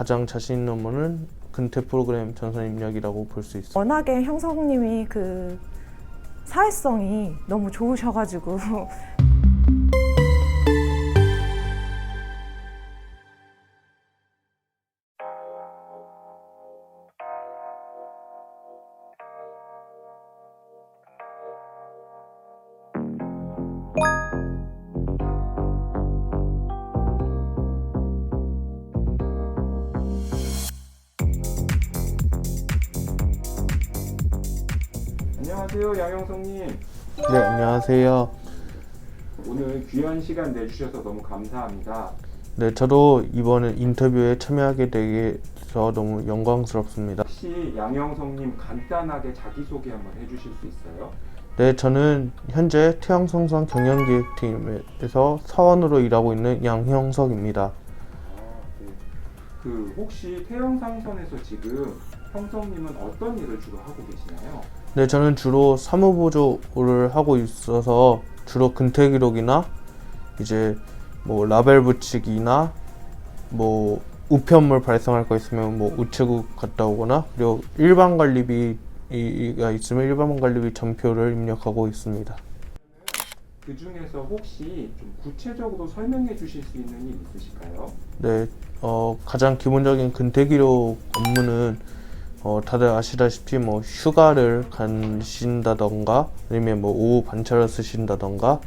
가장 자신 있는 업무는 근태 프로그램 전선 입력이라고 볼 수 있습니다. 워낙에 형성님이 그 사회성이 너무 좋으셔가지고 안녕하세요, 양영성님. 네, 안녕하세요. 오늘 귀한 시간 내주셔서 너무 감사합니다. 네, 저도 이번 인터뷰에 참여하게 돼서 너무 영광스럽습니다. 혹시 양영성님 간단하게 자기소개 한번 해주실 수 있어요? 네, 저는 현재 태양성선 경영기획팀에서 사원으로 일하고 있는 양형석입니다. 아, 네. 그 혹시 태영상선에서 지금 형성님은 어떤 일을 주로 하고 계시나요? 네, 저는 주로 사무보조를 하고 있어서 주로 근태 기록이나 이제 뭐 라벨 붙이기나 뭐 우편물 발송할 거 있으면 뭐 우체국 갔다 오거나 그리고 일반 관리비가 있으면 일반 관리비 전표를 입력하고 있습니다. 그 중에서 혹시 좀 구체적으로 설명해 주실 수 있는 일 있으실까요? 네, 어, 가장 기본적인 근태 기록 업무는 어, 다들 아시다시피 뭐 휴가를 가신다던가 아니면 뭐 오후 반차를 쓰신다던가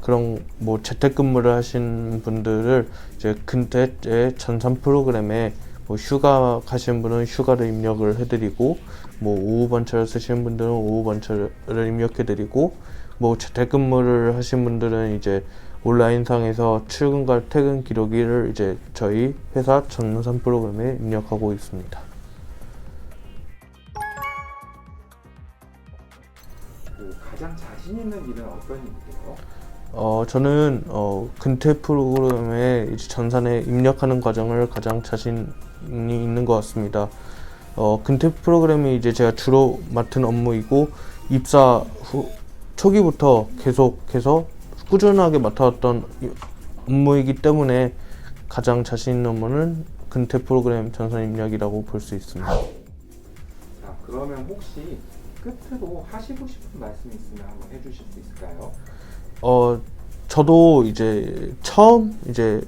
그런 뭐 재택근무를 하신 분들을 이제 근태의 전산 프로그램에 뭐 휴가 가신 분은 휴가를 입력을 해드리고 뭐 오후 반차를 쓰시는 분들은 오후 반차를 입력해드리고 뭐 재택근무를 하신 분들은 이제 온라인상에서 출근과 퇴근 기록일을 이제 저희 회사 전산 프로그램에 입력하고 있습니다. 그 가장 자신 있는 일은 어떤 일이세요? 어, 저는 어, 근태 프로그램에 이제 전산에 입력하는 과정을 가장 자신이 있는 것 같습니다. 어, 근태 프로그램이 이제 제가 주로 맡은 업무이고 입사 후 초기부터 계속해서 꾸준하게 맡아왔던 이- 업무이기 때문에 가장 자신 있는 업무는 근태 프로그램 전산 입력이라고 볼 수 있습니다. 자, 그러면 혹시 끝으로 하시고 싶은 말씀 있으면 한번 해주실 수 있을까요? 어, 저도 이제 처음 이제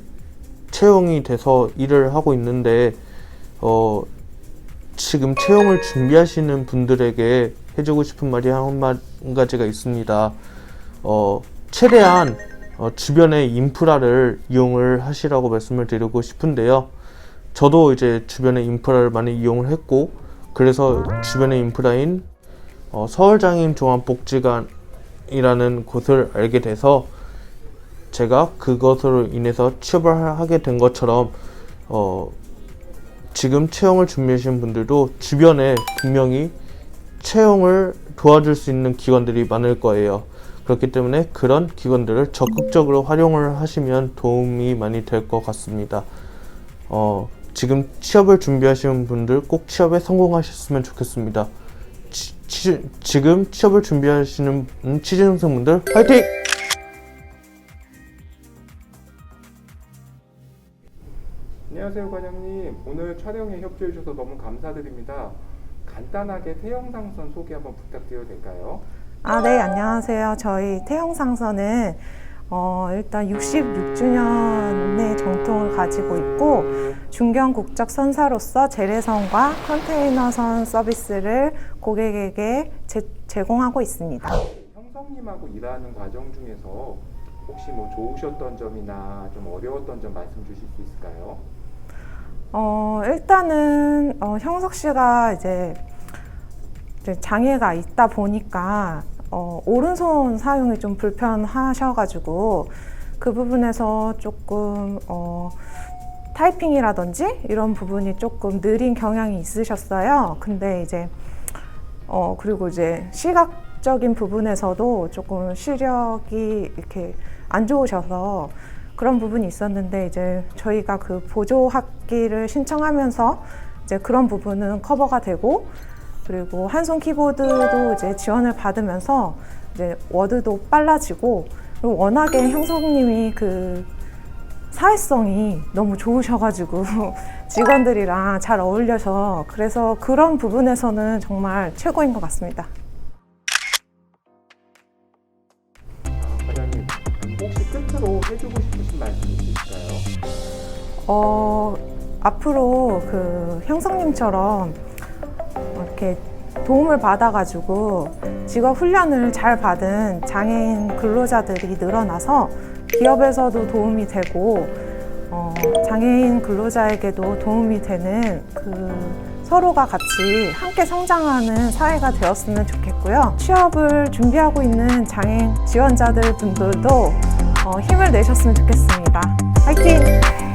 채용이 돼서 일을 하고 있는데, 어, 지금 채용을 준비하시는 분들에게 해주고 싶은 말이 한 가지가 있습니다. 어, 최대한 어, 주변의 인프라를 이용을 하시라고 말씀을 드리고 싶은데요. 저도 이제 주변의 인프라를 많이 이용을 했고, 그래서 주변의 인프라인 어, 서울장애인종합복지관이라는 곳을 알게 돼서 제가 그것으로 인해서 취업을 하- 하게 된 것처럼 어, 지금 채용을 준비하시는 분들도 주변에 분명히 채용을 도와줄 수 있는 기관들이 많을 거예요. 그렇기 때문에 그런 기관들을 적극적으로 활용을 하시면 도움이 많이 될 것 같습니다. 어, 지금 취업을 준비하시는 분들 꼭 취업에 성공하셨으면 좋겠습니다. 치- 치- 지금 취업을 준비하시는 음, 취준생분들 화이팅! 안녕하세요, 과장님. 오늘 촬영에 협조해 주셔서 너무 감사드립니다. 간단하게 태영상선 소개 한번 부탁드려도 될까요? 아, 네, 안녕하세요. 저희 태형상선은 어, 일단 66주년의 정통을 가지고 있고 중견 국적 선사로서 재래선과 컨테이너선 서비스를 고객에게 제, 제공하고 있습니다. 형성님하고 일하는 과정 중에서 혹시 뭐 좋으셨던 점이나 좀 어려웠던 점 말씀 주실 수 있을까요? 어, 일단은 어, 형석 씨가 이제 장애가 있다 보니까 어, 오른손 사용이 좀 불편하셔가지고 그 부분에서 조금 어, 타이핑이라든지 이런 부분이 조금 느린 경향이 있으셨어요. 근데 이제 어 그리고 이제 시각적인 부분에서도 조금 시력이 이렇게 안 좋으셔서 그런 부분이 있었는데 이제 저희가 그 보조 학기를 신청하면서 이제 그런 부분은 커버가 되고 그리고 한손 키보드도 이제 지원을 받으면서 이제 워드도 빨라지고 그리고 워낙에 형성님이 그 사회성이 너무 좋으셔가지고 직원들이랑 잘 어울려서 그래서 그런 부분에서는 정말 최고인 것 같습니다. 아, 과장님 혹시 끝으로 해주고 싶으신 말씀 있으실까요? 어, 앞으로 그 형성님처럼 이렇게 도움을 받아가지고 직업 훈련을 잘 받은 장애인 근로자들이 늘어나서 기업에서도 도움이 되고 어, 장애인 근로자에게도 도움이 되는 그 서로가 같이 함께 성장하는 사회가 되었으면 좋겠고요. 취업을 준비하고 있는 장애인 지원자들 분들도 어, 힘을 내셨으면 좋겠습니다. 화이팅!